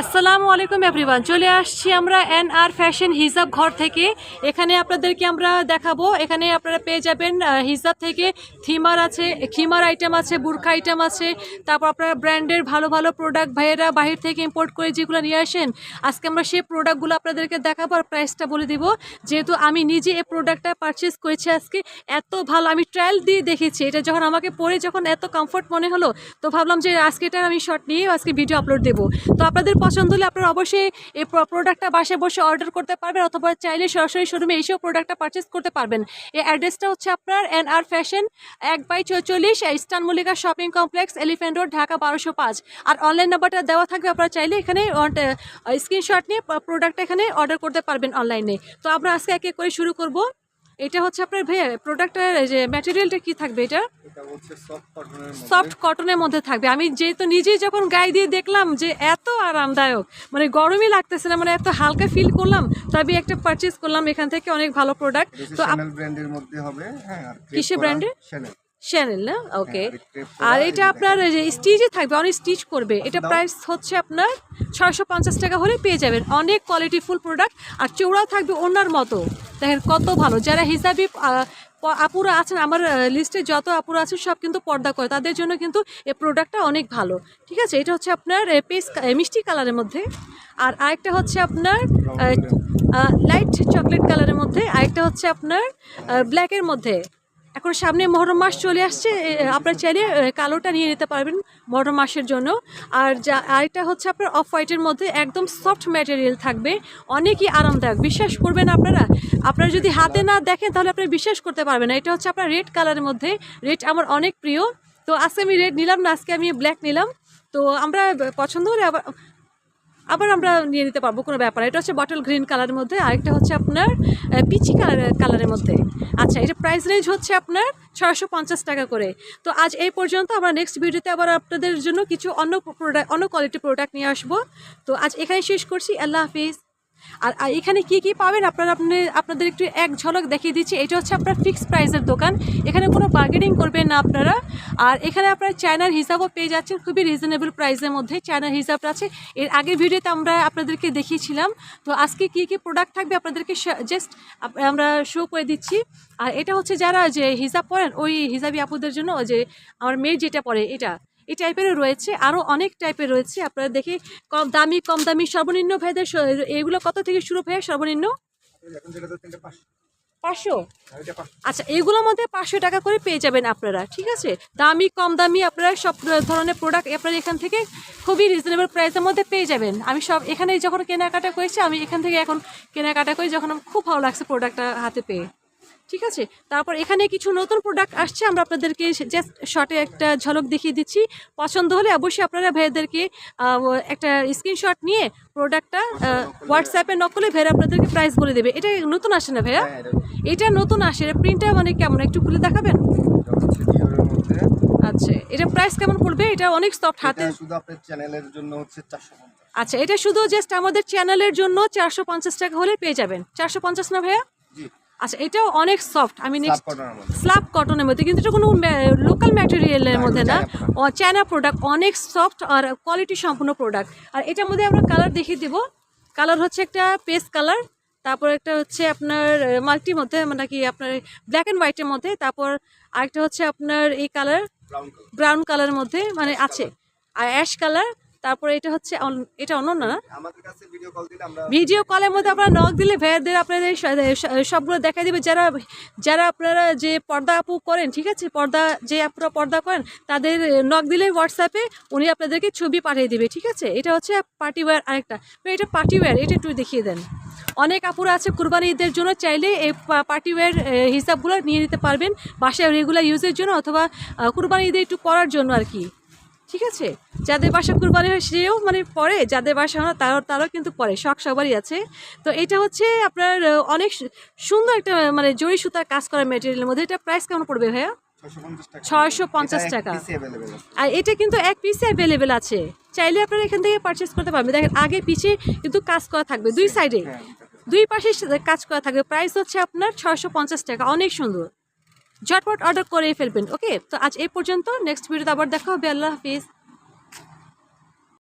আসসালামু আলাইকুম এভরিওয়ান চলে আসছি আমরা এন আর ফ্যাশন হিজাব ঘর থেকে। এখানে আপনাদেরকে আমরা দেখাবো। এখানে আপনারা পেয়ে যাবেন হিজাব থেকে থিমার আছে খিমার আইটেম আছে, বুরখা আইটেম আছে। তারপর আপনারা ব্র্যান্ডের ভালো ভালো প্রোডাক্ট ভাইয়েরা বাহির থেকে ইম্পোর্ট করে যেগুলো নিয়ে আসেন, আজকে আমরা সেই প্রোডাক্টগুলো আপনাদেরকে দেখাবো আর প্রাইসটা বলে দিব। যেহেতু আমি নিজে এই প্রোডাক্টটা পারচেস করেছি আজকে, এত ভালো, আমি ট্রায়াল দিয়ে দেখেছি। এটা যখন আমাকে পরে যখন এত কমফোর্ট মনে হলো, তো ভাবলাম যে আজকে এটা আমি শর্ট নিয়ে, আজকে ভিডিও আপলোড দেবো। তো আপনাদের পছন্দ হলে আপনারা অবশ্যই এই প্রোডাক্টটা বাসায় বসে অর্ডার করতে পারবেন অথবা চাইলে সরাসরি শোরুমে এসেও প্রোডাক্টটা পারচেস করতে পারবেন। এই অ্যাড্রেসটা হচ্ছে আপনার এন আর ফ্যাশন এক বাই চৌচল্লিশ, eastern Mallika shopping complex elephant road Dhaka বারোশো পাঁচ। আর অনলাইন নাম্বারটা দেওয়া থাকবে, আপনারা চাইলে এখানে স্ক্রিনশট নিয়ে প্রোডাক্টটা এখানে অর্ডার করতে পারবেন অনলাইনে তো আমরা আজকে এক করে শুরু করব। এটা হচ্ছে আপনার ভাইয়া প্রোডাক্টের যে ম্যাটেরিয়ালটা কি থাকবে এটা? সফট কটনের মধ্যে। থাকবে। আমি যেহেতু নিজেই যখন গায়ে দিয়ে দেখলাম যে এত আরামদায়ক মানে গরমই লাগতেছে না মানে এত হালকা ফিল করলাম তবে আমি একটা পারচেস করলাম এখান থেকে অনেক ভালো প্রোডাক্ট তো কিসে শ্যানেল ব্র্যান্ডের শ্যানেল চ্যানেল না? ওকে হ্যাঁ, আর এটা আপনার যে স্টিচে থাকবে অনেক স্টিচ করবে। এটা প্রাইস হচ্ছে আপনার ছয়শো পঞ্চাশ টাকা হলে পেয়ে যাবেন। অনেক কোয়ালিটি ফুল প্রোডাক্ট আর চৌড়া থাকবে ওনার মতো। দেখেন কত ভালো। যারা হিসাবি আপুরা আছেন আমার লিস্টে যত আপুরা আছে সব কিন্তু পর্দা করে। তাদের জন্য কিন্তু এই প্রোডাক্টটা অনেক ভালো। ঠিক আছে? এটা হচ্ছে আপনার পেস মিষ্টি কালারের মধ্যে। আর আরেকটা হচ্ছে আপনার লাইট চকলেট কালারের মধ্যে। আরেকটা হচ্ছে আপনার ব্ল্যাকের মধ্যে। এখন সামনে মহরম মাস চলে আসছে আপনারা চাইলে কালোটা নিয়ে নিতে পারবেন মহরম মাসের জন্য। আর যা, আরেকটা হচ্ছে আপনার অফ হোয়াইটের মধ্যে একদম সফট ম্যাটেরিয়াল থাকবে, অনেকই আরামদায়ক। বিশ্বাস করবেন আপনারা আপনারা যদি হাতে না দেখেন তাহলে আপনি বিশ্বাস করতে পারবেন না। এটা হচ্ছে আপনার রেড কালারের মধ্যে। রেড আমার অনেক প্রিয়। তো আজকে আমি রেড নিলাম না, আজকে আমি ব্ল্যাক নিলাম। তো আমরা পছন্দ হলে আবার আবার আমরা নিয়ে নিতে পারব, কোনো ব্যাপার এটা হচ্ছে বটল গ্রিন কালারের মধ্যে, আরেকটা হচ্ছে আপনার পিচি কালার কালারের মধ্যে। আচ্ছা এটা প্রাইস রেঞ্জ হচ্ছে আপনার ছয়শো পঞ্চাশ টাকা করে। তো আজ এই পর্যন্ত, আমরা নেক্সট ভিডিওতে আবার আপনাদের জন্য কিছু অন্য প্রোডাক্ট অন্য কোয়ালিটির প্রোডাক্ট নিয়ে আসব। তো আজ এখানে শেষ করছি। আল্লাহ হাফিজ। আর এখানে কি কি পাবেন? আপনারা আপনি আপনাদের একটু এক ঝলক দেখিয়ে দিচ্ছি। এটা হচ্ছে আপনার ফিক্স প্রাইসের দোকান। এখানে কোনো বার্গেনিং করবেন না আপনারা। আর এখানে আপনারা চায়নার হিসাবও পেয়ে যাচ্ছেন। খুবই রিজনেবল প্রাইসের মধ্যে চায়নার হিসাবটা আছে। এর আগের ভিডিওতে আমরা আপনাদেরকে দেখিয়েছিলাম। তো আজকে কি কি প্রোডাক্ট থাকবে আপনাদেরকে জাস্ট আমরা শো করে দিচ্ছি। আর এটা হচ্ছে যারা যে হিসাব পড়েন, ওই হিসাবি আপুদের জন্য যে, আমার মেয়ে যেটা পড়ে, এটা। এই টাইপেরও রয়েছে, আরও অনেক টাইপের রয়েছে। আপনারা দেখে, কম দামি কম দামি, সর্বনিম্ন ভাইদের এগুলো কত থেকে শুরু ভাই সর্বনিম্ন? পাঁচশো? আচ্ছা এগুলোর মধ্যে পাঁচশো টাকা করে পেয়ে যাবেন আপনারা, ঠিক আছে? দামি, কম দামি আপনারা সব ধরনের প্রোডাক্ট আপনারা এখান থেকে খুবই রিজনেবল প্রাইসের মধ্যে পেয়ে যাবেন। আমি সব এখানে যখন কেনাকাটা করেছি, আমি এখান থেকে এখন কেনাকাটা করি, যখন খুব ভালো লাগছে প্রোডাক্টটা হাতে পেয়ে। ঠিক আছে? তারপর এখানে কিছু নতুন প্রোডাক্ট আসছে আমরা আপনাদেরকে জাস্ট শর্টে একটা ঝলক দেখিয়ে দিচ্ছি। পছন্দ হলে অবশ্যই আপনারা ভাইয়াদেরকে একটা স্ক্রিনশট নিয়ে প্রোডাক্টটা হোয়াটসঅ্যাপে নকলে ভাইয়া আপনাদেরকে প্রাইস বলে দেবে। এটা নতুন আসে না ভাইয়া? হ্যাঁ এটা এটা নতুন আসে। প্রিন্টটা মানে কেমন? একটু খুলে দেখাবেন? এটা আচ্ছা এটা প্রাইস কেমন পড়বে? এটা অনেক সফট হাতে শুধু আপনার চ্যানেলের জন্য হচ্ছে চারশো পঞ্চাশ। আচ্ছা এটা শুধু জাস্ট আমাদের চ্যানেলের জন্য চারশো পঞ্চাশ টাকা হলে পেয়ে যাবেন। চারশো পঞ্চাশ না ভাইয়া? জি। আচ্ছা এটাও অনেক সফট আমি নেক্সট কটনের মধ্যে। স্ল্যাব কটনের মধ্যে কিন্তু এটা কোনো লোকাল ম্যাটেরিয়ালের মধ্যে না। চায়না প্রোডাক্ট অনেক সফট আর কোয়ালিটি সম্পূর্ণ প্রোডাক্ট আর এটার মধ্যে আমরা কালার দেখিয়ে দেবো। কালার হচ্ছে একটা পেস্ট কালার তারপর একটা হচ্ছে আপনার মাল্টির মধ্যে মানে কি আপনার ব্ল্যাক অ্যান্ড হোয়াইটের মধ্যে তারপর আরেকটা হচ্ছে আপনার এই কালার ব্রাউন কালারের মধ্যে মানে আছে। আর অ্যাশ কালার তারপরে এটা হচ্ছে এটা অন্য না? ভিডিও কলের মধ্যে আপনারা নক দিলে ভাইয়াদের আপনাদের সবগুলো দেখা দিবে। যারা যারা আপনারা যে পর্দা আপু করেন ঠিক আছে? পর্দা যে আপনারা পর্দা করেন তাদের নক দিলে হোয়াটসঅ্যাপে উনি আপনাদেরকে ছবি পাঠিয়ে দিবে ঠিক আছে? এটা হচ্ছে পার্টি ওয়্যার আরেকটা। এটা পার্টি ওয়্যার এটা একটু দেখিয়ে দেন। অনেক আপুরা আছে কুরবানি ঈদের জন্য চাইলে এই পার্টি ওয়্যার হিসাবগুলো নিয়ে নিতে পারবেন বাসায় রেগুলার ইউজের জন্য অথবা কুরবানি ঈদে একটু করার জন্য আর কি। ঠিক আছে? যাদের বাসা কুরবানি হয় সেও মানে পরে যাদের বাসা হয় তারাও তারাও কিন্তু পরে। শখ সবারই আছে। তো এটা হচ্ছে আপনার অনেক সুন্দর একটা মানে জরি সুতার কাজ করা মেটেরিয়ালের মধ্যে। এটা প্রাইস কেমন পড়বে ভাইয়া? ছয়শো পঞ্চাশ টাকা। 650 টাকা। অ্যাভেলেবেল আছে। আর এটা কিন্তু এক পিসে অ্যাভেলেবেল আছে। চাইলে আপনারা এখান থেকে পারচেস করতে পারবেন। দেখেন আগে পিছে কিন্তু কাজ করা থাকবে। দুই সাইডে হ্যাঁ দুই পাশে কাজ করা থাকবে। প্রাইস হচ্ছে আপনার ছয়শো পঞ্চাশ টাকা। অনেক সুন্দর। ঝটপট অর্ডার করে ফেলবেন ওকে তো আজ এই পর্যন্ত নেক্সট ভিডিওতে আবার দেখা হবে, আল্লাহ হাফিজ।